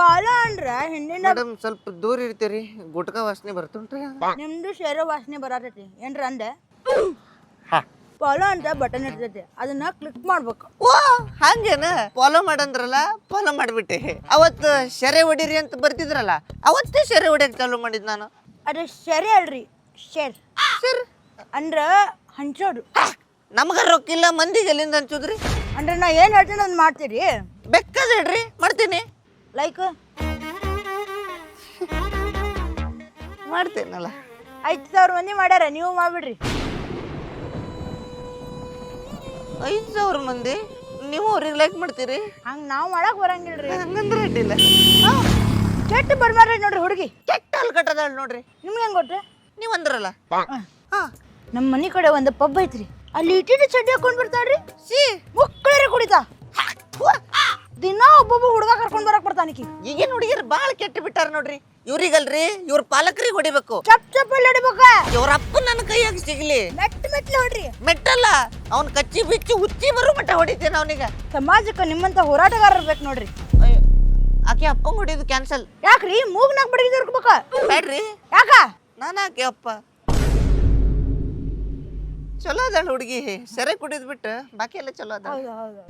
ಪಾಲ ಅಂದ್ರ ಹಿಂದಿನ ಮೇಡಮ್ ಸ್ವಲ್ಪ ದೂರ ಇರ್ತೀರಿ. ಗುಟ್ಕ ವಾಸನೆ ಬರ್ತುಂಟ್ರಿ ನಿಮ್ದು ಶೇರೋ ವಾಸನೆ ಬರತೈತಿ. ಏನ್ರ ಅಂದೆ? ಫಾಲೋ ಅಂತ ಬಟನ್ ಇರ್ತೈತಿ. ಅದನ್ನ ಕ್ಲಿಕ್ ಮಾಡ್ಬೇಕು. ಓ ಹಂಗೇನ? ಫಾಲೋ ಮಾಡಂದ್ರಲ್ಲ ಫಾಲೋ ಮಾಡ್ಬಿಟ್ಟೆ. ಅವತ್ತು ಶೆರೆ ಹೊಡೀರಿ ಅಂತ ಬರ್ತಿದ್ರಲ್ಲ ಅವತ್ತೇ ಶೆರೆ ಹೊಡಿಯಕ್ ಚಾಲು ಮಾಡಿದ್ ನಾನು. ಅದು ಶೆರೆ ಅಲ್ರಿ ಶೇರ್. ಸರ್ ಅಂದ್ರ ಹಂಚೋದು. ನಮ್ಗ ರೊಕ್ಕಿಲ್ಲ ಮಂದಿಗೆ ಎಲ್ಲಿಂದ ಹಂಚುದ್ರಿ? ಅಂದ್ರೆ ನಾ ಏನ್ ಹೇಳ್ತೀನಿ ಅದ್ ಮಾಡ್ತೀರಿ? ಬೆಕ್ಕದ ಹೇಳ್ರಿ ಮಾಡ್ತೀನಿ. ಲೈಕ್ ಮಾಡ್ತೇನಲ್ಲ. ಐದು ಸಾವಿರ ಮಂದಿ ಮಾಡ್ಯಾರ ನೀವು ಮಾಡ್ಬಿಡ್ರಿ. ಐದು ಸಾವಿರ ಮಂದಿ? ನೀವು ಅವ್ರಿಗೆ ಲೈಕ್ ಮಾಡ್ತೀರಿ? ಹಂಗ ನಾವು ಮಾಡಕ್ ಬರಂಗಿಲ್ರಿ. ಹಂಗಂದ್ರೆ ಅಡ್ಡಿಲ್ಲ. ಕೆಟ್ಟ ಬರ್ಮಾರ್ರಿ ನೋಡ್ರಿ ಹುಡುಗಿ. ಕೆಟ್ಟ ಅಲ್ಲಿ ಕಟ್ಟದಲ್ಲ ನೋಡ್ರಿ. ನಿಮ್ಗೆ ಹೆಂಗ್ ಕೊಟ್ರಿ ನೀವು ಅಂದ್ರಲ್ಲ. ಹಾ. ನಮ್ಮ ಮನೆ ಕಡೆ ಒಂದು ಪಬ್ ಐತ್ರಿ. ಅಲ್ಲಿ ಇಟ್ಟಿಟ್ಟು ಚಡ್ಡಿ ಹಾಕೊಂಡ್ ಬರ್ತಾಳ್ರಿ. ಸಿ. ಮುಕ್ಕಳರಿ ಕುಡಿತಾ. ದಿನ ಒಬ್ಬೊಬ್ಬ ಹುಡುಗ ಕರ್ಕೊಂಡ್ ಬರಕ್ ಬರ್ತಾನಿಕಿ ಈಗೇನ್ ಹುಡುಗಿರ್ ಭಾಳ ಕೆಟ್ಟ ಬಿಟ್ಟಾರ ನೋಡ್ರಿ. ಇವ್ರಿಗಲ್ರಿ ಇವ್ರ ಪಾಲಕರಿಗೆ ಹೊಡಿಬೇಕು. ಚಪ್ ಚಪ್ ಅಲ್ಲಿ ಹೊಡಿಬೇಕ? ಇವ್ರ ಅಪ್ಪ ನನ್ನ ಕೈಯಾಗ ಸಿಗ್ಲಿ. ಮೆಟ್ಟ ಮೆಟ್ಲು ಹೊಡ್ರಿ. ಮೆಟ್ಟಲ್ಲ ಅವ್ನ ಕಚ್ಚಿ ಬಿಚ್ಚಿ ಹುಚ್ಚಿ ಬರೋ ಮಟ್ಟ ಹೊಡಿತೇನೆ ಅವನಿಗೆ. ಸಮಾಜಕ್ಕೆ ನಿಮ್ಮಂತ ಹೋರಾಟಗಾರರು ಬೇಕು ನೋಡ್ರಿ. ಆಕೆ ಅಪ್ಪಂಗ್ ಹೊಡಿಯೋದು ಕ್ಯಾನ್ಸಲ್ ಯಾಕ್ರಿ? ಮೂಗ್ನಾಗ ಬಡಗಿ ದೊರ್ಕ್ಬೇಕ ಬೇಡ್ರಿ ಯಾಕ? ನಾನು ಆಕೆ ಅಪ್ಪ. ಚಲೋ ಅದಾಳ ಹುಡುಗಿ. ಸೆರೆ ಕುಡಿದ್ಬಿಟ್ಟು ಬಾಕಿ ಎಲ್ಲ ಚಲೋ ಅದ ಹೌದು ಹೌದು.